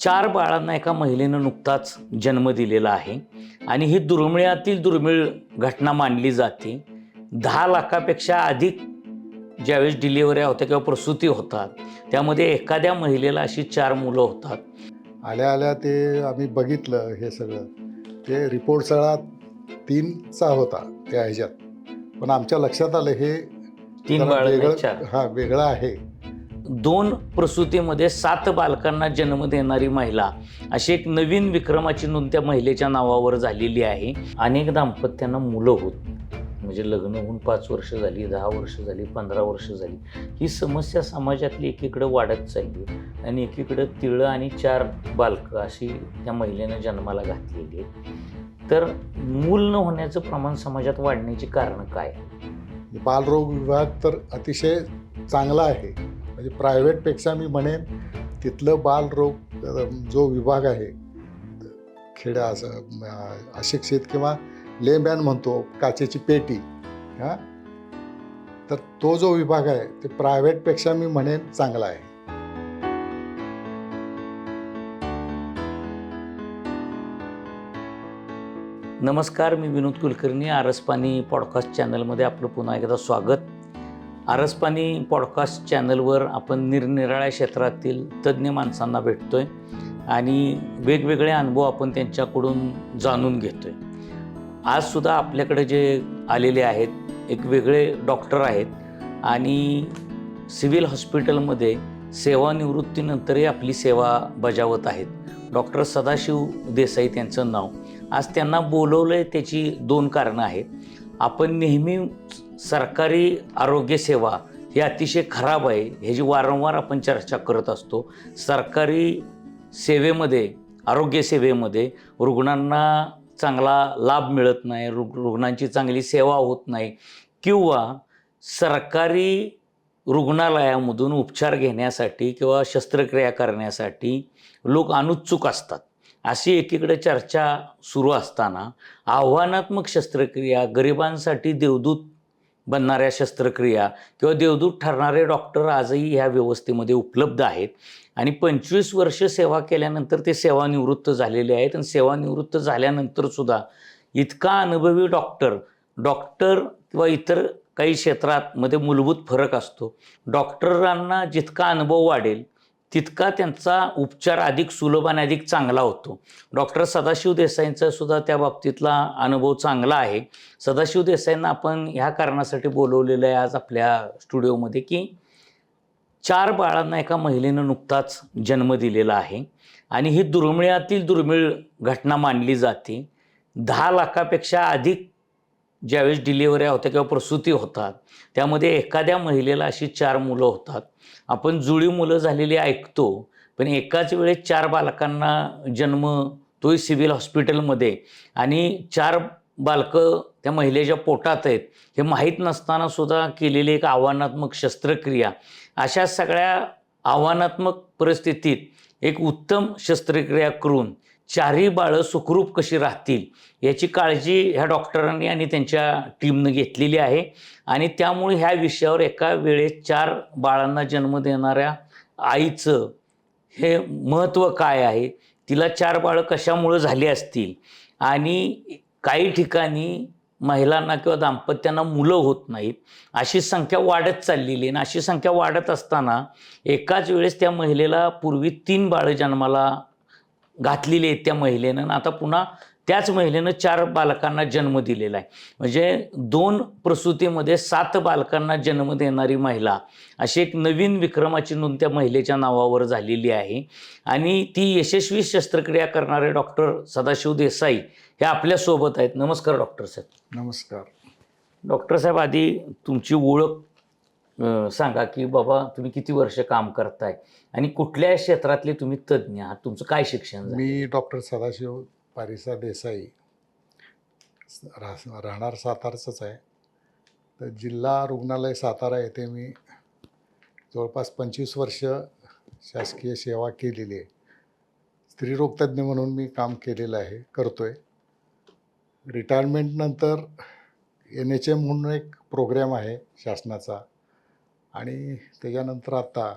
चार बाळांना एका महिलेनं नुकताच जन्म दिलेला आहे. आणि ही दुर्मिळातील दुर्मिळ घटना मानली जाते. दहा लाखापेक्षा अधिक ज्यावेळेस डिलिव्हऱ्या होत्या किंवा प्रसूती होतात त्यामध्ये एखाद्या महिलेला अशी चार मुलं होतात. आल्या आल्या ते आम्ही बघितलं हे सगळं. ते रिपोर्ट सगळा तीनचा होता त्या ह्याच्यात. पण आमच्या लक्षात आलं हे तीन बाळ वेगळं चार. हां वेगळं आहे. दोन प्रसूतीमध्ये सात बालकांना जन्म देणारी महिला अशी एक नवीन विक्रमाची नोंद त्या महिलेच्या नावावर झालेली आहे. अनेक दाम्पत्यांना मुलं होत. म्हणजे लग्न होऊन पाच वर्ष झाली दहा वर्ष झाली पंधरा वर्ष झाली. ही समस्या समाजातली एकीकडे वाढत चालली आणि एकीकडे तिळं आणि चार बालकं अशी त्या महिलेनं जन्माला घातलेली आहेत. तर मूल न होण्याचं प्रमाण समाजात वाढण्याची कारणं काय? बालरोग विभाग तर अतिशय चांगला आहे. म्हणजे प्रायव्हेटपेक्षा मी म्हणेन तिथलं बालरोग जो विभाग आहे खेड्या असं अशिक्षित किंवा लेमॅन म्हणतो काचेची पेटी हां? तर तो जो विभाग आहे ते प्रायव्हेटपेक्षा मी म्हणेन चांगला आहे. नमस्कार मी विनोद कुलकर्णी आरसपाणी पॉडकास्ट चॅनलमध्ये आपलं पुन्हा एकदा स्वागत. आरसपाणी पॉडकास्ट चॅनलवर आपण निरनिराळ्या क्षेत्रातील तज्ज्ञ माणसांना भेटतोय आणि वेगवेगळे अनुभव आपण त्यांच्याकडून जाणून घेतोय. आजसुद्धा आपल्याकडे जे आलेले आहेत एक वेगळे डॉक्टर आहेत आणि सिव्हिल हॉस्पिटलमध्ये सेवानिवृत्तीनंतरही आपली सेवा बजावत आहेत. डॉक्टर सदाशिव देसाई त्यांचं नाव. आज त्यांना बोलवलं आहे त्याची दोन कारणं आहेत. आपण नेहमी सरकारी आरोग्यसेवा ही अतिशय खराब आहे. ह्याची वारंवार आपण चर्चा करत असतो सरकारी सेवेमध्ये आरोग्यसेवेमध्ये रुग्णांना चांगला लाभ मिळत नाही रुग रुग्णांची चांगली सेवा होत नाही किंवा सरकारी रुग्णालयामधून उपचार घेण्यासाठी किंवा शस्त्रक्रिया करण्यासाठी लोक अनुत्सुक असतात. अशी एकीकडे चर्चा सुरू असताना आव्हानात्मक शस्त्रक्रिया गरिबांसाठी देवदूत बनणाऱ्या शस्त्रक्रिया किंवा देवदूत ठरणारे डॉक्टर आजही ह्या व्यवस्थेमध्ये उपलब्ध आहेत. आणि पंचवीस वर्ष सेवा केल्यानंतर ते सेवानिवृत्त झालेले आहेत. आणि सेवानिवृत्त झाल्यानंतरसुद्धा इतका अनुभवी डॉक्टर डॉक्टर किंवा इतर काही क्षेत्रात मध्ये मूलभूत फरक असतो. डॉक्टरांना जितका अनुभव वाढेल तितका त्यांचा उपचार अधिक सुलभ आणि अधिक चांगला होतो. डॉक्टर सदाशिव देसाईंचा सुद्धा त्या बाबतीतला अनुभव चांगला आहे. सदाशिव देसाईंना आपण ह्या कारणासाठी बोलवलेलं आहे आज आपल्या स्टुडिओमध्ये की चार बाळांना एका महिलेनं नुकताच जन्म दिलेला आहे आणि ही दुर्मिळातील दुर्मिळ घटना मानली जाते. दहा लाखापेक्षा अधिक ज्यावेळेस डिलिव्हऱ्या होत्या किंवा प्रसूती होतात त्यामध्ये एखाद्या महिलेला अशी चार मुलं होतात. आपण जुळी मुलं झालेली ऐकतो पण एकाच वेळेस चार बालकांना जन्म तोही सिव्हिल हॉस्पिटलमध्ये आणि चार बालकं त्या महिलेच्या पोटात आहेत हे माहीत नसताना सुद्धा केलेली एक आव्हानात्मक शस्त्रक्रिया. अशा सगळ्या आव्हानात्मक परिस्थितीत एक उत्तम शस्त्रक्रिया करून चारही बाळं सुखरूप कशी राहतील याची काळजी ह्या डॉक्टरांनी आणि त्यांच्या टीमनं घेतलेली आहे. आणि त्यामुळे ह्या विषयावर एका वेळेस चार बाळांना जन्म देणाऱ्या आईचं हे महत्त्व काय आहे? तिला चार बाळं कशामुळं झाली असतील? आणि काही ठिकाणी महिलांना किंवा दाम्पत्यांना मुलं होत नाहीत. अशी संख्या वाढत चाललेली आहे. आणि अशी संख्या वाढत असताना एकाच वेळेस त्या महिलेला पूर्वी तीन बाळं जन्माला घातलेली आहेत त्या महिलेनं आणि आता पुन्हा त्याच महिलेनं चार बालकांना जन्म दिलेला आहे. म्हणजे दोन प्रसूतीमध्ये सात बालकांना जन्म देणारी महिला अशी एक नवीन विक्रमाची नोंद त्या महिलेच्या नावावर झालेली आहे. आणि ती यशस्वी शस्त्रक्रिया करणारे डॉक्टर सदाशिव देसाई हे आपल्यासोबत आहेत. नमस्कार डॉक्टर साहेब. नमस्कार. डॉक्टर साहेब आधी तुमची ओळख सांगा की बाबा तुम्ही किती वर्ष काम करताय आणि कुठल्या क्षेत्रातले तुम्ही तज्ज्ञ आहात? तुमचं काय शिक्षण झालं? मी डॉक्टर सदाशिव पारिसा देसाई राह राहणार सातारचंच आहे. तर जिल्हा रुग्णालय सातारा येथे मी जवळपास पंचवीस वर्ष शासकीय सेवा केलेली आहे. स्त्रीरोगतज्ञ म्हणून मी काम केलेलं आहे करतो आहे रिटायरमेंटनंतर एन एच एम म्हणून एक प्रोग्रॅम आहे शासनाचा. आणि त्याच्यानंतर आता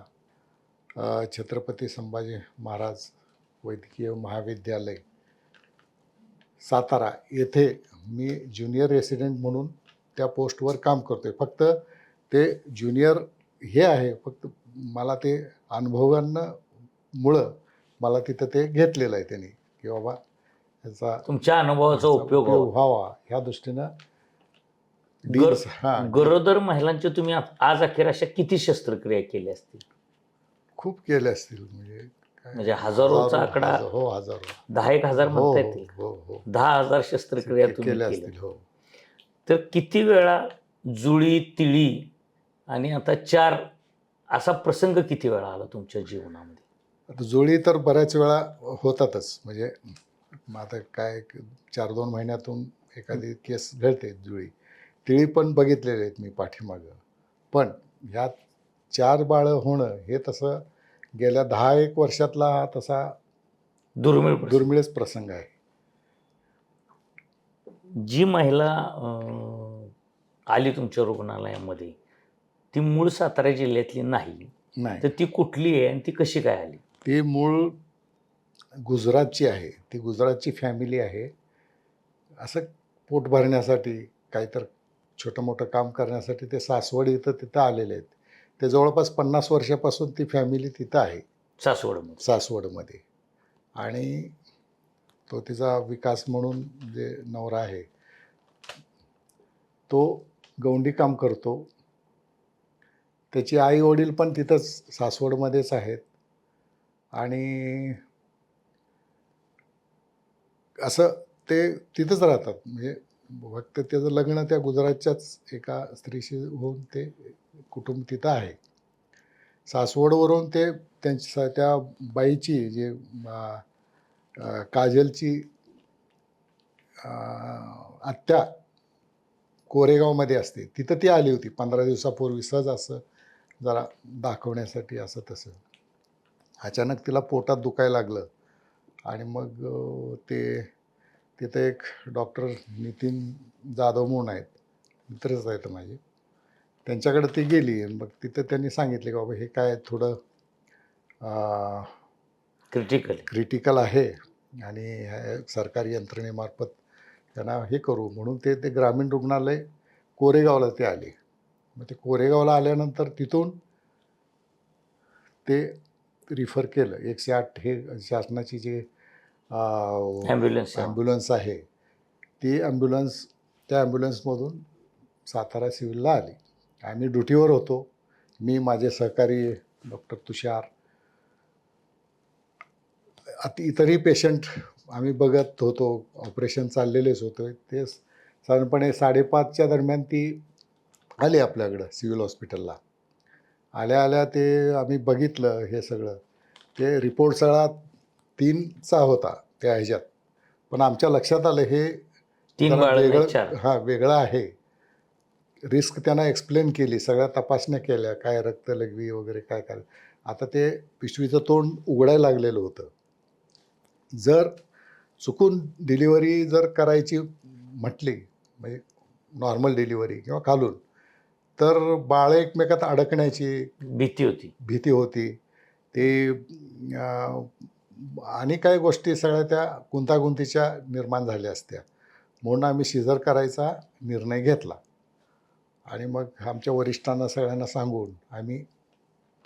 छत्रपती संभाजी महाराज वैद्यकीय महाविद्यालय सातारा येथे मी ज्युनियर रेसिडेंट म्हणून त्या पोस्टवर काम करतो आहे फक्त ते ज्युनियर हे आहे फक्त मला ते अनुभवांमुळं मला तिथं ते घेतलेलं आहे त्यांनी की बाबा याचा तुमच्या अनुभवाचा उपयोग. व्हावा ह्या दृष्टीनं गर- गरोदर महिलांचे तुम्ही आज अखेर अशा किती शस्त्रक्रिया केल्या असतील? खूप केले असतील म्हणजे म्हणजे हजारोचा हजारो- आकडा हो हजारो. दहा एक हजार हो म्हणता हो येतील. हो दहा हजार शस्त्रक्रिया तुम्ही केल्या असतील हो. तर किती वेळा जुळी तिळी आणि आता चार असा प्रसंग किती वेळा आला तुमच्या जीवनामध्ये? आता जुळी तर बऱ्याच वेळा होतातच. म्हणजे आता काय चार दोन महिन्यातून एखादी केस घडते जुळी. तिळी पण बघितलेले आहेत मी पाठीमागं. पण ह्यात चार बाळं होणं हे तसं गेल्या दहा एक वर्षातला हा तसा दुर्मिळ. दुर्मिळच प्रसंग आहे. जी महिला आली तुमच्या रुग्णालयामध्ये ती मूळ सातारा जिल्ह्यातली नाही. नाही. तर ती कुठली आहे आणि ती कशी काय आली? ती मूळ गुजरातची आहे. ती गुजरातची फॅमिली आहे. असं पोट भरण्यासाठी काहीतर छोटं मोठं काम करण्यासाठी ते सासवड इथं तिथं आलेले आहेत. ते जवळपास पन्नास वर्षापासून ती फॅमिली तिथं आहे. सासवडमध्ये. सासवडमध्ये. आणि तो तिचा विकास म्हणून जे नवरा आहे तो गौंडी काम करतो. त्याची आई वडील पण तिथंच सासवडमध्येच आहेत. आणि असं ते तिथंच राहतात. म्हणजे फक्त त्याचं लग्न त्या गुजरातच्याच एका स्त्रीशी होऊन ते कुटुंब तिथं आहे. सासवडवरून ते त्यांच्या त्या बाईची जे काजलची आत्या कोरेगावमध्ये असते. तिथं ती आली होती. पंधरा दिवसापूर्वी सहज असं जरा दाखवण्यासाठी असं तसं. अचानक तिला पोटात दुखायला लागलं. आणि मग ते तिथं एक डॉक्टर नितीन जाधव म्हणून आहेत. मित्रच आहेत माझे. त्यांच्याकडे ती गेली आणि मग तिथं त्यांनी सांगितले की बाबा हे काय थोडं क्रिटिकल क्रिटिकल आहे. आणि सरकारी यंत्रणेमार्फत त्यांना हे करू. म्हणून ते ते ग्रामीण रुग्णालय कोरेगावला ते आले. मग ते कोरेगावला आल्यानंतर तिथून ते रिफर केलं. एकशे आठ हे शासनाची जे ॲम्ब्युलन्स ॲम्ब्युलन्स आहे. ती ॲम्ब्युलन्स त्या ॲम्ब्युलन्समधून सातारा सिव्हिलला आली. आम्ही ड्युटीवर होतो. मी माझे सहकारी डॉक्टर तुषार आता इतरही पेशंट आम्ही बघत होतो. ऑपरेशन चाललेलेच होतं. ते साधारणपणे साडेपाचच्या दरम्यान ती आली आपल्याकडं सिव्हिल हॉस्पिटलला आल्या आल्या ते आम्ही बघितलं हे सगळं. ते रिपोर्ट सगळा तीनचा होता त्या ह्याच्यात. पण आमच्या लक्षात आलं हे तीन वेगळं हां वेगळं आहे. रिस्क त्यांना एक्सप्लेन केली सगळ्या तपासण्या केल्या काय रक्तलघवी वगैरे काय काय. आता ते पिशवीचं तोंड उघडायला लागलेलं होतं. जर चुकून डिलिव्हरी जर करायची म्हटली म्हणजे नॉर्मल डिलिव्हरी किंवा खालून तर बाळ एकमेकात अडकण्याची भीती होती. भीती होती. ते आणि काही गोष्टी सगळ्या त्या गुंतागुंतीच्या निर्माण झाल्या असत्या. म्हणून आम्ही शिजर करायचा निर्णय घेतला. आणि मग आमच्या वरिष्ठांना सगळ्यांना सांगून आम्ही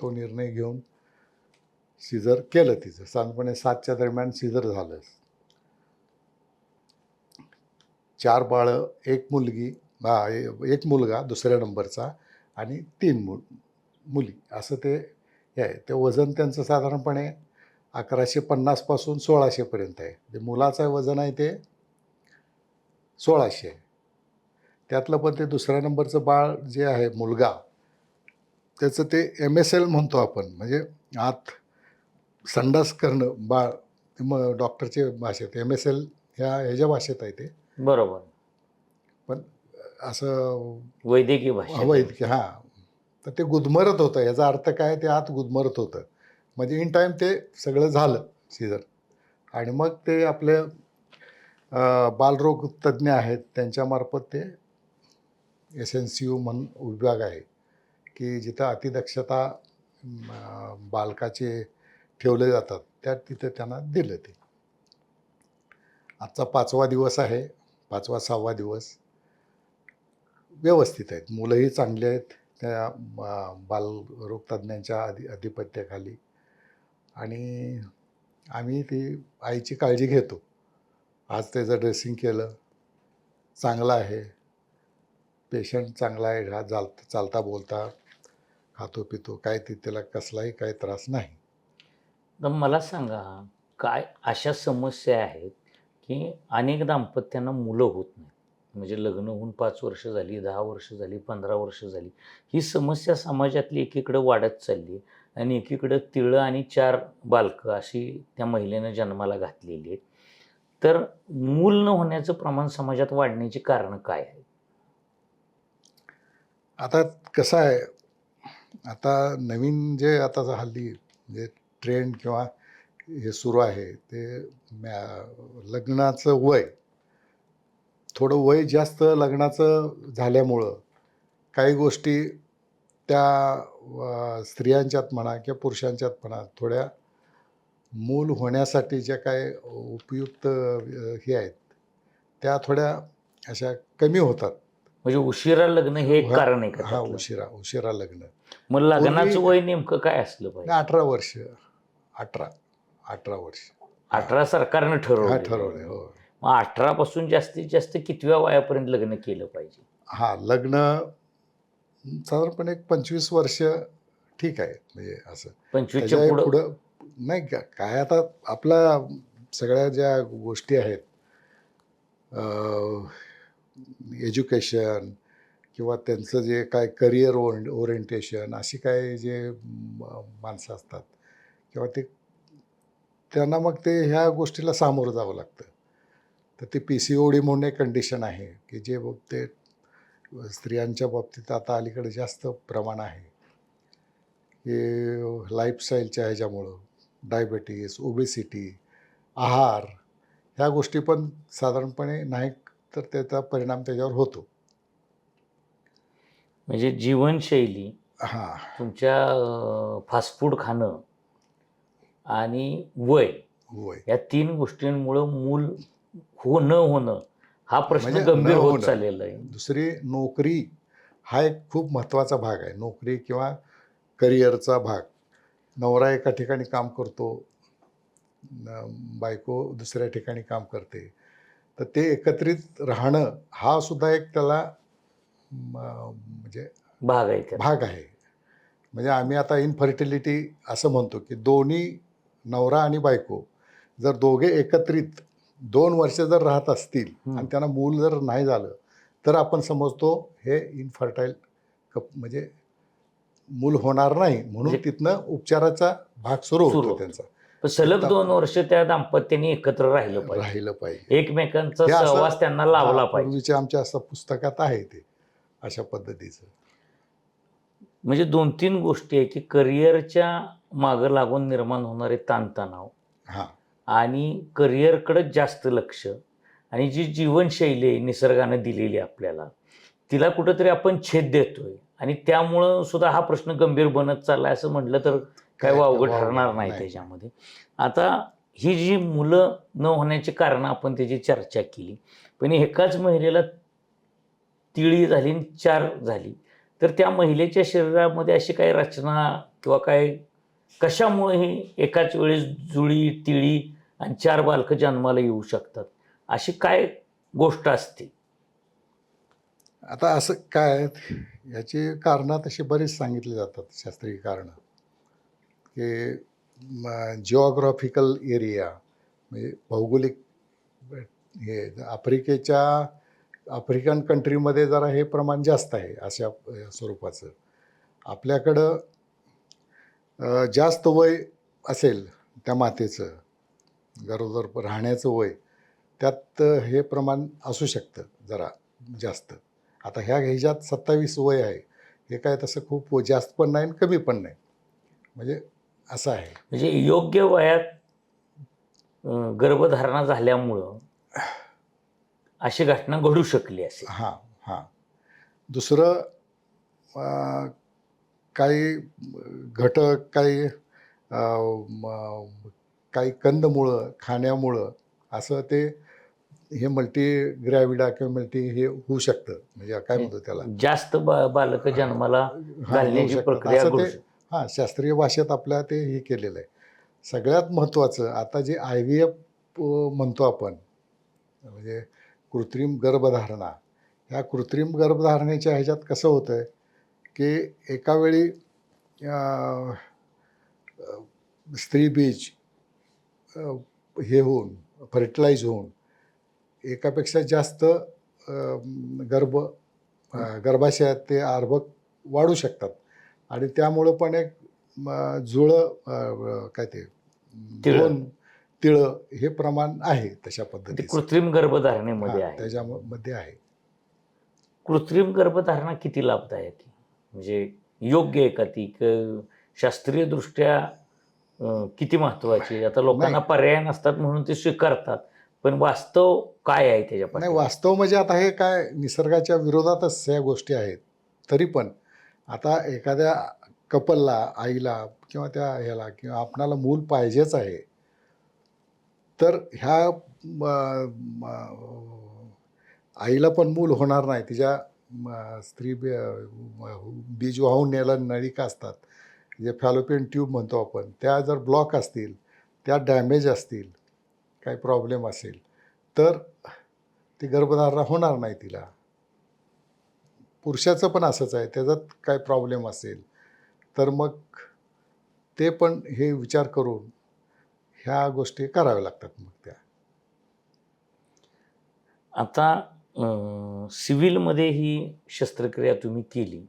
तो निर्णय घेऊन सिजर केलं तिचं. साधारणपणे सातच्या दरम्यान सिजर झालं. चार बाळं एक मुलगी एक मुलगा दुसऱ्या नंबरचा आणि तीन मुल मुली. असं ते हे आहे. ते वजन त्यांचं साधारणपणे अकराशे पन्नासपासून सोळाशेपर्यंत आहे. जे मुलाचं वजन आहे ते सोळाशे. त्यातलं पण ते दुसऱ्या नंबरचं बाळ जे आहे मुलगा त्याचं ते एम एस एल म्हणतो आपण. म्हणजे आत संडास करणं बाळ मग डॉक्टरच्या भाषेत एम एस एल ह्या ह्याच्या भाषेत आहे ते. बरोबर. असं वैद्यकीय भाषा इतके हां. तर ते गुदमरत होतं. याचा अर्थ काय? ते आत गुदमरत होतं. म्हणजे इन टाईम ते सगळं झालं सीझर आणि मग ते आपले बालरोग तज्ज्ञ आहेत त्यांच्यामार्फत ते एस एन सी यू म्हणून विभाग आहे की जिथं अतिदक्षता बालकाचे ठेवले जातात त्या तिथे त्यांना दिलं ते. आजचा पाचवा दिवस आहे पाचवा सहावा दिवस. व्यवस्थित आहेत मुलंही चांगली आहेत त्या बा- बालरोग तज्ज्ञांच्या अधि आधिपत्याखाली आणि आम्ही ती आईची काळजी घेतो. आज त्याचं ड्रेसिंग केलं. चांगलं आहे. पेशंट चांगला आहे. हा चाल चालता बोलता खातो पितो. काय ते त्याला कसलाही काय त्रास नाही. तर मला सांगा काय अशा समस्या आहेत की अनेक दाम्पत्यांना मुलं होत नाही म्हणजे लग्न होऊन पाच वर्ष झाली दहा वर्ष झाली पंधरा वर्ष झाली. ही समस्या समाजातली एकीकडे वाढत चालली आहे. आणि एकीकडं तिळं आणि चार बालकं अशी त्या महिलेनं जन्माला घातलेली आहेत. तर मूल न होण्याचं प्रमाण समाजात वाढण्याची कारणं काय आहेत? आता कसं आहे आता नवीन जे आता हल्ली जे ट्रेंड किंवा हे सुरू आहे ते लग्नाचं वय थोडं वय जास्त लग्नाचं झाल्यामुळं काही गोष्टी त्या स्त्रियांच्यात म्हणा किंवा पुरुषांच्यात म्हणा थोड्या मूल होण्यासाठी ज्या काय उपयुक्त हे आहेत त्या थोड्या अशा कमी होतात. म्हणजे उशिरा लग्न हे एक कारण आहे का हा? उशिरा उशिरा लग्न. मग लग्नाचं वय नेमकं काय असलं पाहिजे? अठरा वर्ष अठरा अठरा वर्ष. अठरा सरकारनं ठरवलं ठरवलंय हो. मग अठरा पासून जास्तीत जास्त कितव्या वयापर्यंत लग्न केलं पाहिजे? हा लग्न साधारणपणे एक पंचवीस वर्ष ठीक आहे म्हणजे असं. पंचवीसच्या त्याच्या पुढं? पुढं नाही का काय आता आपल्या सगळ्या ज्या गोष्टी आहेत एज्युकेशन किंवा त्यांचं जे काय करिअर ओर ओरिएंटेशन अशी काय जे म- माणसं असतात किंवा ते त्यांना मग ते ह्या गोष्टीला सामोरं जावं लागतं. तर ते पी सी ओ डी म्हणून एक कंडिशन आहे की जे बघ ते स्त्रियांच्या बाबतीत आता अलीकडे जास्त प्रमाण आहे. हे लाईफस्टाईलच्या ह्याच्यामुळं डायबेटीस ओबेसिटी आहार ह्या गोष्टी पण साधारणपणे नाही तर त्याचा परिणाम त्याच्यावर होतो. म्हणजे जीवनशैली हां. तुमच्या फास्ट फूड खाणं आणि वय होय या तीन गोष्टींमुळं मूल हो न होणं हा प्रश्न म्हणजे गंभीर होत. चाललेला आहे. दुसरी नोकरी हा एक खूप महत्त्वाचा भाग आहे. नोकरी किंवा करिअरचा भाग. नवरा एका ठिकाणी काम करतो बायको दुसऱ्या ठिकाणी काम करते. तर ते एकत्रित राहणं हा सुद्धा एक त्याला म्हणजे भाग आहे. भाग आहे. म्हणजे आम्ही आता इनफर्टिलिटी असं म्हणतो की दोन्ही नवरा आणि बायको जर दोघे एकत्रित दोन वर्ष जर राहत असतील. आणि त्यांना मूल जर नाही झालं तर आपण समजतो हे इनफर्टाईल कप म्हणजे मूल होणार नाही म्हणून म्हणजे- तिथनं उपचाराचा भाग सुरू होतो. त्यांचा. सलग दोन वर्ष त्या दाम्पत्याने एकत्र राहिलं पाहिजे. राहिलं पाहिजे. एकमेकांचा सहवास त्यांना लावला पाहिजे. आमच्या असं पुस्तकात आहे ते अशा पद्धतीचं. म्हणजे दोन तीन गोष्टी आहे की करिअरच्या मागं लागून निर्माण होणारे ताणतणाव. हां. आणि करिअरकडे जास्त लक्ष. आणि जी जीवनशैली आहे निसर्गानं दिलेली आपल्याला तिला कुठंतरी आपण छेद देतोय. आणि त्यामुळं सुद्धा हा प्रश्न गंभीर बनत चाललाय असं म्हटलं तर काय वावगं ठरणार नाही त्याच्यामध्ये. आता ही जी मुलं न होण्याची कारणं आपण त्याची चर्चा केली पण एकाच महिलेला तिळी झाली आणि चार झाली तर त्या महिलेच्या शरीरामध्ये अशी काही रचना किंवा काय कशामुळे ही एकाच वेळेस जुळी तिळी आणि चार बालकं जन्माला येऊ शकतात. अशी काय गोष्ट असते? आता असं काय याची कारणं तशी बरीच सांगितली जातात शास्त्रीय कारणं. की जिओग्राफिकल एरिया म्हणजे भौगोलिक हे आफ्रिकेच्या आफ्रिकन कंट्रीमध्ये जरा हे प्रमाण जास्त आहे अशा स्वरूपाचं. आपल्याकडं जास्त वय असेल त्या मातेचं गरोदर राहण्याचं वय त्यात हे प्रमाण असू शकतं जरा जास्त. आता ह्या ह्याच्यात सत्तावीस वय आहे. हे काय तसं खूप जास्त पण नाही आणि कमी पण नाही. म्हणजे असं आहे. म्हणजे योग्य वयात गर्भधारणा झाल्यामुळं अशी घटना घडू शकली असेल. हां हां. दुसरं काही घटक काही काही कंदमुळं खाण्यामुळं असं ते हे मल्टी ग्रॅविडा किंवा मल्टी हे होऊ शकतं. म्हणजे काय म्हणतो त्याला? जास्त बा- बालक जन्माला हा, घालण्याची. प्रक्रिया असं घडू ते शकते. हां शास्त्रीय भाषेत आपल्या ते हे केलेलं आहे. सगळ्यात महत्त्वाचं आता जे आय व्ही एफ म्हणतो आपण म्हणजे कृत्रिम गर्भधारणा. ह्या कृत्रिम गर्भधारणेच्या ह्याच्यात कसं होतं आहे की एका वेळी अं, अं, स्त्री बीज अं, हे होऊन फर्टिलाइज होऊन एकापेक्षा जास्त गर्भ गर्भाशयात ते अर्भक वाढू शकतात. आणि त्यामुळं पण एक जुळं काय ते. दोन तिळं हे प्रमाण आहे तशा ते पद्धतीचं. कृत्रिम गर्भधारणेमध्ये आहे. त्याच्यामध्ये आहे. कृत्रिम गर्भधारणा किती लाभदायक आहे? म्हणजे योग्य आहे का ती? क- शास्त्रीय दृष्ट्या अं, किती महत्वाची? आता लोकांना. पर्याय नसतात म्हणून ते स्वीकारतात पण वास्तव काय आहे त्याच्या नाही? वास्तव म्हणजे आता हे काय निसर्गाच्या विरोधातच या गोष्टी आहेत तरी पण आता एखाद्या कपलला आईला किंवा त्या ह्याला किंवा आपणाला मूल पाहिजेच आहे तर ह्या आईला पण मूल होणार नाही तिच्या स्त्री बीज वाहून न्यायला नळिका असतात जे फॅलोपियन ट्यूब म्हणतो आपण त्या जर ब्लॉक असतील त्या डॅमेज असतील काही प्रॉब्लेम असेल तर ती गर्भधारणा होणार नाही तिला. पुरुषाचं पण असंच आहे त्याच्यात काय प्रॉब्लेम असेल तर मग ते पण हे विचार करून ह्या गोष्टी कराव्या लागतात मग त्या. आता सिव्हिलमध्ये ही शस्त्रक्रिया तुम्ही केली.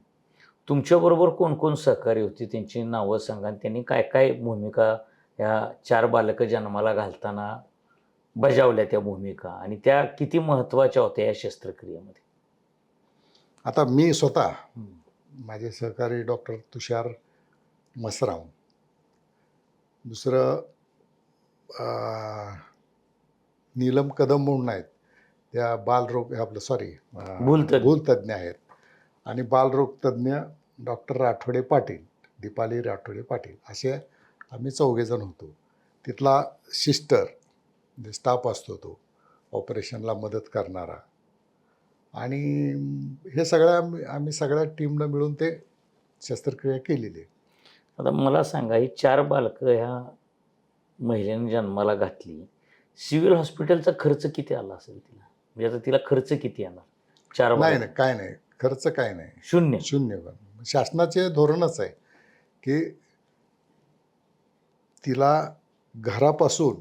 तुमच्याबरोबर कोण कोण सहकारी होती त्यांची नावं सांगा आणि त्यांनी काय काय भूमिका या चार बालकं जन्माला घालताना बजावल्या त्या भूमिका आणि त्या किती महत्त्वाच्या होत्या या शस्त्रक्रियेमध्ये आता मी स्वतः. माझे सहकारी डॉक्टर तुषार मसराम दुसरं नीलम कदम म्हणून आहेत त्या बालरोग आपलं सॉरी भूलतज्ञ. भूलतज्ञ आहेत आणि बालरोग तज्ज्ञ डॉक्टर राठोडे पाटील दीपाली राठोडे पाटील असे आम्ही चौघेजण होतो. तिथला सिस्टर जे स्टाफ असतो तो ऑपरेशनला मदत करणारा. आणि हे सगळ्या आम्ही सगळ्या टीमनं मिळून ते शस्त्रक्रिया केलेली आहे. आता मला सांगा ही चार बालकं ह्या महिलेने जन्माला घातली. सिव्हिल हॉस्पिटलचा खर्च किती आला असेल तिला? म्हणजे आता तिला खर्च किती येणार? चार. नाही काय नाही. खर्च काय नाही. शून्य. शून्य पण. शासनाचे धोरणच आहे की तिला घरापासून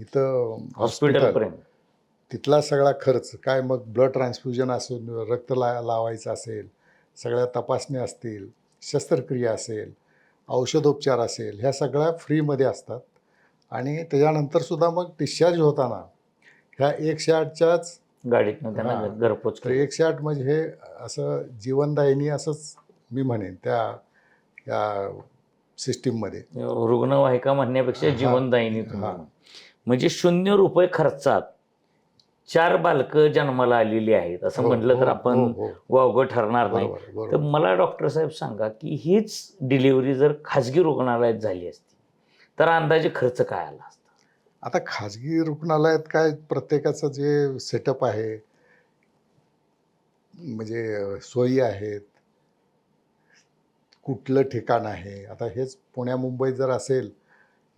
इथं हॉस्पिटलपर्यंत तिथला सगळा खर्च काय मग ब्लड ट्रान्सफ्युजन असून रक्त ला लावायचं असेल सगळ्या तपासण्या असतील शस्त्रक्रिया असेल औषधोपचार असेल ह्या सगळ्या फ्रीमध्ये असतात. आणि त्याच्यानंतर सुद्धा मग डिस्चार्ज होताना ह्या एकशे आठच्याच गाडीतनं त्यांना हा. घरपोच तर केलं. एकशे आठ म्हणजे हे असं जीवनदायिनी असंच मी म्हणेन त्या या सिस्टीममध्ये रुग्णवाहिका म्हणण्यापेक्षा हा. जीवनदायिनी तुम्ही हा. म्हणा. म्हणजे शून्य रुपये खर्चात चार बालकं जन्माला आलेली आहेत असं हो, म्हटलं तर हो, आपण हो. वावगं ठरणार नाही बरोबर तर बरोबर मला डॉक्टर साहेब सांगा की हीच डिलिव्हरी जर खाजगी रुग्णालयात झाली असती तर अंदाजे खर्च काय आला असता आता खाजगी रुग्णालयात काय प्रत्येकाचं जे सेटअप आहे म्हणजे सोयी आहेत कुठलं ठिकाण आहे आता हेच पुण्या मुंबईत जर असेल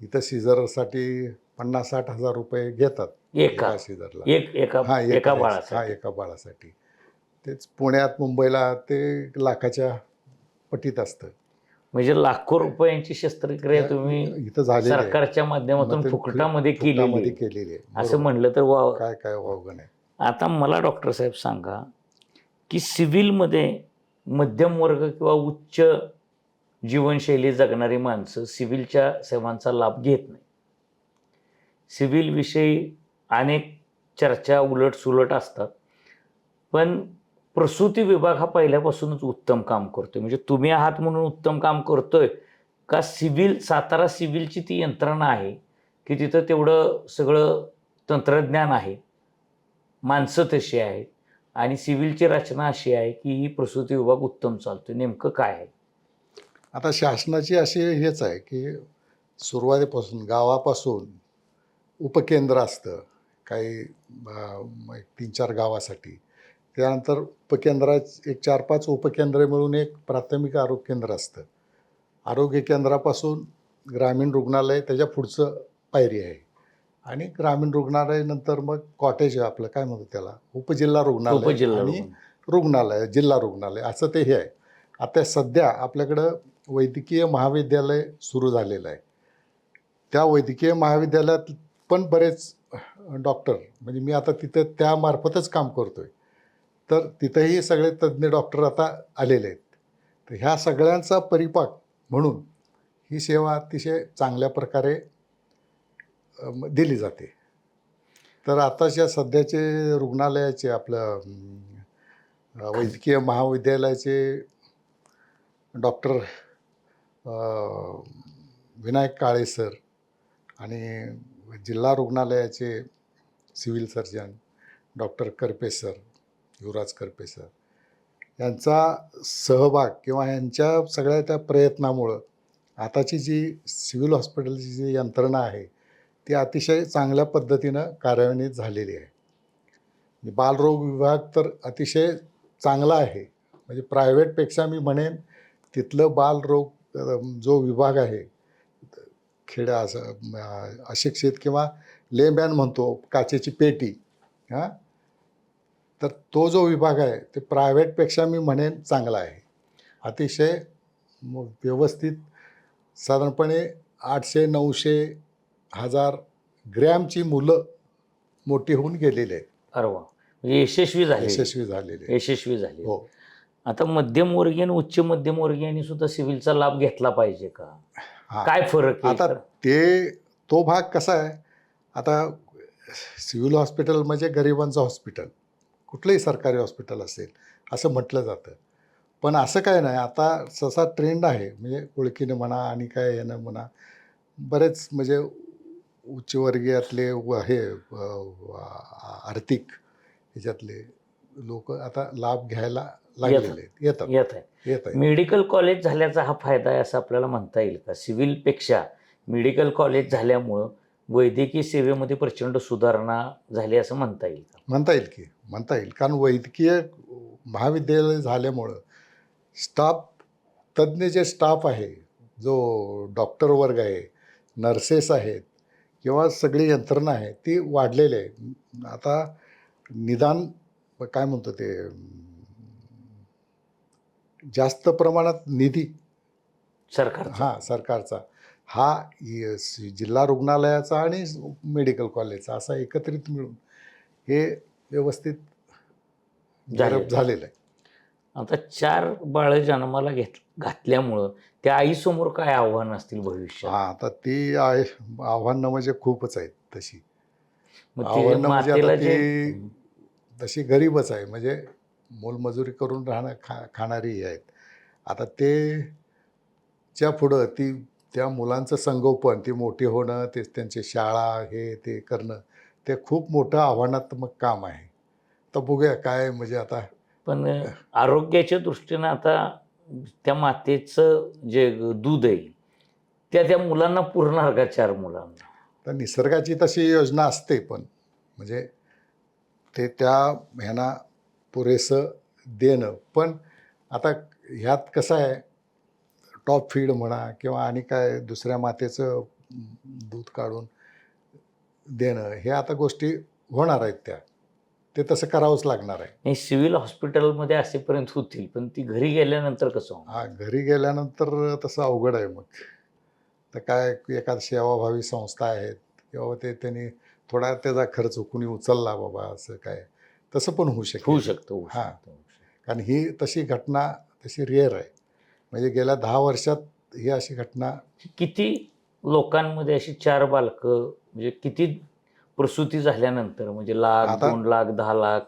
इथं सिझरसाठी पन्नास साठ हजार रुपये घेतात. एका सिझरला एक एका हा एका हा बाळासाठी. एका बाळासाठी. तेच पुण्यात मुंबईला ते लाखाच्या पटीत असतं. म्हणजे लाखो रुपयांची शस्त्रक्रिया तुम्ही इथं. सरकारच्या माध्यमातून फुकटामध्ये आहे. केलेली असं. म्हणलं तर वा काय काय आता मला डॉक्टर साहेब सांगा की सिव्हिलमध्ये मध्यम वर्ग किंवा उच्च जीवनशैली जगणारी माणसं सिव्हिलच्या सेवांचा लाभ घेत नाही सिव्हिलविषयी अनेक चर्चा उलट सुलट असतात पण प्रसूती विभाग हा पहिल्यापासूनच उत्तम काम करतोय. म्हणजे तुम्ही आहात म्हणून उत्तम काम करतोय का सिव्हिल सातारा सिव्हिलची ती यंत्रणा आहे की तिथं तेवढं सगळं तंत्रज्ञान आहे माणसं तशी आहेत आणि सिव्हिलची रचना अशी आहे की ही प्रसूती विभाग उत्तम चालतोय. नेमकं काय आहे? आता शासनाची अशी हेच आहे की सुरुवातीपासून गावापासून उपकेंद्र असतं. काही एक तीन चार गावासाठी. त्यानंतर उपकेंद्रात एक चार पाच उपकेंद्र मिळून एक प्राथमिक आरोग्य केंद्र असतं. आरोग्य केंद्रापासून ग्रामीण रुग्णालय त्याच्या पुढचं पायरी आहे. आणि ग्रामीण रुग्णालय नंतर मग कॉटेज आहे आपलं काय म्हणतो त्याला? उपजिल्हा रुग्णालय उपजिल्हा आणि रुग्ण. रुग्णालय जिल्हा रुग्णालय असं ते हे आहे. आता सध्या आपल्याकडं वैद्यकीय महाविद्यालय सुरू झालेलं आहे. त्या वैद्यकीय महाविद्यालयात पण बरेच डॉक्टर म्हणजे मी आता तिथं त्यामार्फतच काम करतो आहे तर तिथंही सगळे तज्ज्ञ डॉक्टर आता आलेले आहेत. तर ह्या सगळ्यांचा परिपाक म्हणून ही सेवा अतिशय चांगल्या प्रकारे दिली जाते. तर आताच्या सध्याचे रुग्णालयाचे आपलं वैद्यकीय महाविद्यालयाचे डॉक्टर विनायक काळे सर आणि जिल्हा रुग्णालयाचे civil surgeon doctor Karpe sir Yuvraj Karpe sir यांचा सहभाग किंवा यांच्या सगळ्या त्या प्रयत्नामुळं आताची जी सिव्हिल हॉस्पिटलची जी यंत्रणा आहे ती अतिशय चांगल्या पद्धतीनं कार्यान्वित झालेली आहे. म्हणजे बालरोग विभाग तर अतिशय चांगला आहे. म्हणजे प्रायव्हेटपेक्षा मी म्हणेन तिथलं बालरोग जो विभाग आहे खेड्या असं अशिक्षित किंवा लेमॅन म्हणतो काचेची पेटी हां तर तो जो विभाग आहे ते प्रायव्हेटपेक्षा मी म्हणेन चांगला आहे. अतिशय व्यवस्थित साधारणपणे आठशे नऊशे हजार ग्रॅमची मुलं मोठी होऊन गेलेली आहेत. अरे वा. म्हणजे यशस्वी झाले यशस्वी झालेले. यशस्वी झाले हो. आता मध्यमवर्गीय आणि उच्च मध्यमवर्गीयांनी सुद्धा सिव्हिलचा लाभ घेतला पाहिजे का. काय फरक आता? ते तो भाग कसा आहे? आता सिव्हिल हॉस्पिटल म्हणजे गरिबांचं हॉस्पिटल. कुठलंही सरकारी हॉस्पिटल असेल असं म्हटलं जातं. पण असं काय नाही आता जसा ट्रेंड आहे म्हणजे ओळखीने म्हणा आणि काय यानं म्हणा बरेच म्हणजे उच्चवर्गीयातले व हे आर्थिक ह्याच्यातले लोक आता लाभ घ्यायला लागलेले आहेत. येतात येत. आहे येत आहे मेडिकल कॉलेज झाल्याचा हा फायदा आहे असं आपल्याला म्हणता येईल का? सिव्हिलपेक्षा मेडिकल कॉलेज झाल्यामुळं वैद्यकीय सेवेमध्ये प्रचंड सुधारणा झाली असं म्हणता येईल का? म्हणता येईल की. म्हणता येईल. कारण वैद्यकीय महाविद्यालय झाल्यामुळं स्टाफ तज्ज्ञ जे स्टाफ आहे जो डॉक्टर वर्ग आहे नर्सेस आहेत किंवा सगळी यंत्रणा आहे ती वाढलेली आहे. आता निदान काय म्हणतो ते जास्त प्रमाणात निधी सरकार हां सरकारचा. हा जिल्हा रुग्णालयाचा आणि मेडिकल कॉलेजचा असा एकत्रित मिळून हे व्यवस्थित झालेलं झालेलं आहे. आता चार बाळं जन्माला घेत घातल्यामुळं त्या आईसमोर काय आव्हान असतील भविष्यात? हा आता ती आहे आव्हानं म्हणजे खूपच आहेत तशी. मग ते आव्हानं म्हणजे आता ती तशी गरीबच आहे म्हणजे मोलमजुरी करून राहणं खा खाणारी आहेत. आता ते च्या पुढं ती त्या मुलांचं संगोपन ती मोठी होणं ते त्यांची शाळा हे ते करणं ते खूप मोठं आव्हानात्मक काम आहे. तर बघूया काय म्हणजे आता पण आरोग्याच्या दृष्टीनं आता त्या मातेचं जे दूध आहे त्या त्या मुलांना पुरणार का चार मुलांना. तर निसर्गाची तशी योजना असते पण म्हणजे ते त्या ह्यांना पुरेसं देणं. पण आता ह्यात कसं आहे टॉप फीड म्हणा किंवा आणि काय दुसऱ्या मातेचं दूध काढून देणं हे आता गोष्टी होणार आहेत त्या. ते तसं करावंच लागणार आहे. हे सिव्हिल हॉस्पिटलमध्ये असेपर्यंत होतील पण ती घरी गेल्यानंतर कसं? हा घरी गेल्यानंतर तसं अवघड आहे मग. तर काय एखाद सेवाभावी संस्था आहेत किंवा ते त्यांनी थोडा त्याचा खर्च कुणी उचलला बाबा असं काय. तसं पण होऊ शकतं. होऊ शकतं हा. कारण ही तशी घटना तशी रेअर आहे. म्हणजे गेल्या दहा वर्षात ही अशी घटना किती लोकांमध्ये अशी चार बालकं म्हणजे किती प्रसूती झाल्यानंतर म्हणजे लाख आता- दोन लाख दहा लाख?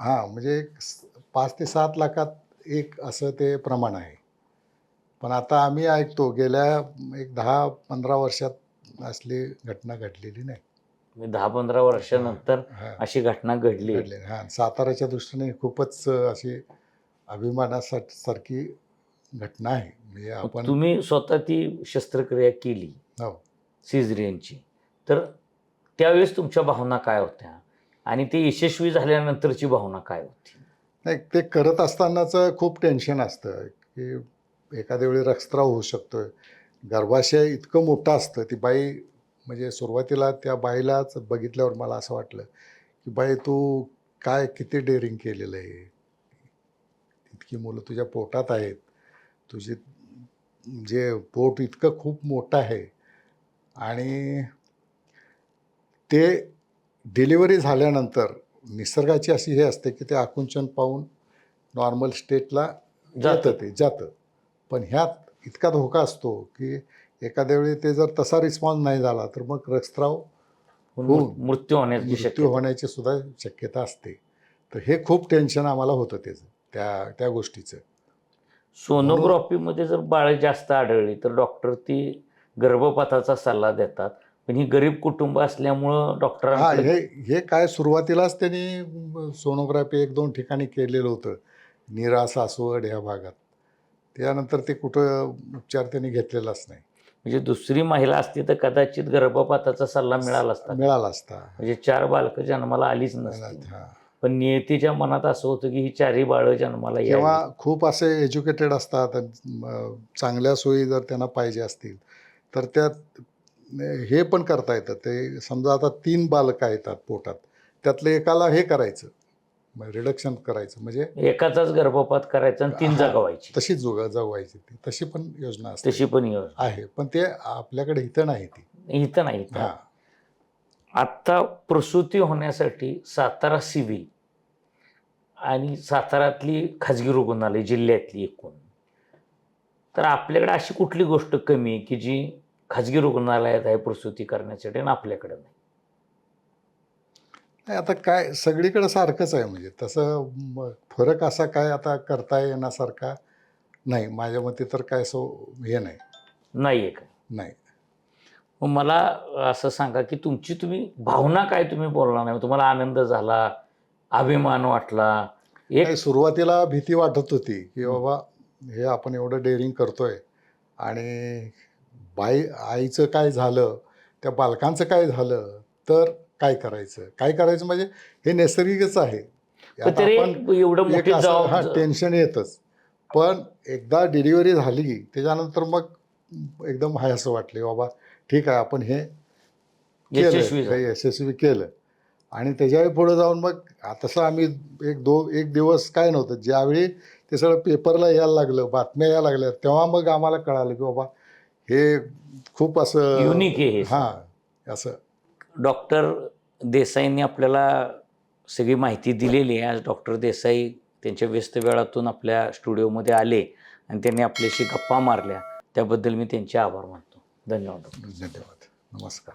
हां म्हणजे एक स- पाच ते सात लाखात एक असं ते प्रमाण आहे. पण आता आम्ही ऐकतो गेल्या एक दहा पंधरा वर्षात असली घटना घडलेली नाही. म्हणजे दहा पंधरा वर्षानंतर हां अशी घटना घडली. घडले हां. साताऱ्याच्या दृष्टीने खूपच अशी अभिमानासाठी सारखी घटना आहे. म्हणजे आपण तुम्ही स्वतः ती शस्त्रक्रिया केली. हो. सिझरियनची तर त्यावेळेस तुमच्या भावना काय होत्या? आणि ते यशस्वी झाल्यानंतरची भावना काय होती? नाही ते करत असतानाचं खूप टेन्शन असतं की एखाद्या वेळी रक्तस्राव होऊ शकतोय. गर्भाशय इतकं मोठं असतं. ती बाई म्हणजे सुरुवातीला त्या बाईलाच बघितल्यावर मला असं वाटलं की बाई तू काय किती डेअरिंग केलेलं आहे? इतकी मुलं तुझ्या पोटात आहेत. तुझी जे पोट इतकं खूप मोठं आहे आणि ते डिलिव्हरी झाल्यानंतर निसर्गाची अशी हे असते की ते आकुंचन पाहून नॉर्मल स्टेटला जातं. ते जातं. पण ह्यात इतका धोका असतो की एखाद्या वेळी ते जर तसा रिस्पॉन्स नाही झाला तर मग रक्तस्राव होऊन मृत्यू होण्याची मृत्यू होण्याची सुद्धा शक्यता असते. तर हे खूप टेन्शन आम्हाला होतं त्याचं त्या त्या गोष्टीचं. सोनोग्राफीमध्ये जर बाळ जास्त आढळली तर डॉक्टर ती गर्भपाताचा सल्ला देतात. पण ही गरीब कुटुंब असल्यामुळं डॉक्टरांकडे हे हे काय सुरुवातीलाच त्यांनी सोनोग्राफी एक दोन ठिकाणी केलेलं होतं. निरा सासवड ह्या भागात. त्यानंतर ते कुठं उपचार त्यांनी घेतलेलाच नाही. म्हणजे दुसरी महिला असती तर कदाचित गर्भपाताचा सल्ला मिळाला असता. मिळाला असता. म्हणजे चार बालकं जन्माला आलीच नसती. हा. पण नियतीच्या मनात असं होतं की ही चारही बाळं जन्माला किंवा खूप असे एज्युकेटेड असतात चांगल्या सोयी जर त्यांना पाहिजे असतील तर त्यात हे पण करता येतं. ते समजा आता तीन बालकं येतात पोटात त्यातलं एकाला हे करायचं रिडक्शन करायचं म्हणजे एकाचाच गर्भपात करायचा आणि तीन. जगवायची. तशीच जुग जगवायची ती. तशी पण योजना असते. तशी पण योजना. आहे पण ते आपल्याकडे इथं नाही ती. इथं नाही. हा. आत्ता प्रसूती होण्यासाठी सातारा सिव्हिल आणि साताऱ्यातली खाजगी रुग्णालय जिल्ह्यातली एकूण. तर आपल्याकडे अशी कुठली गोष्ट कमी आहे की जी खाजगी रुग्णालयात आहे प्रसूती करण्यासाठी आणि आपल्याकडे नाही? नाही आता काय सगळीकडे सारखंच आहे म्हणजे. तसं फरक असा काय आता करता येण्यासारखा नाही. माझ्या मते तर काय सो हे नाही. नाही आहे का नाही. मग मला असं सांगा की तुमची तुम्ही भावना काय तुम्ही बोलला नाही? तुम्हाला आनंद झाला अभिमान वाटला एक नाही, सुरुवातीला भीती वाटत होती की बाबा हे आपण एवढं डेअरिंग करतोय. आणि बाई आईचं काय झालं त्या बालकांचं काय झालं तर काय करायचं? काय करायचं म्हणजे हे नैसर्गिकच आहे. पण आता तरी आपण एक एवढं एक मोठी असं हा टेन्शन येतच. पण एकदा डिलिव्हरी झाली त्याच्यानंतर मग एकदम हाय असं वाटले बाबा ठीक आहे आपण हे यशस्वी केलं झालं. हे यशस्वी केलं आणि त्याच्यावेळी पुढे जाऊन मग तसं आम्ही एक दो एक दिवस काय नव्हतं ज्यावेळी ते सगळं पेपरला यायला लागलं बातम्या यायला लागल्या तेव्हा मग आम्हाला कळालं की बाबा हे खूप असं युनिक आहे हे. हां असं. डॉक्टर देसाईंनी आपल्याला सगळी माहिती दिलेली आहे. आज डॉक्टर देसाई त्यांच्या व्यस्त वेळातून आपल्या स्टुडिओमध्ये आले आणि त्यांनी आपल्याशी गप्पा मारल्या. त्याबद्दल मी त्यांचे आभार मानतो. धन्यवाद. धन्यवाद. नमस्कार.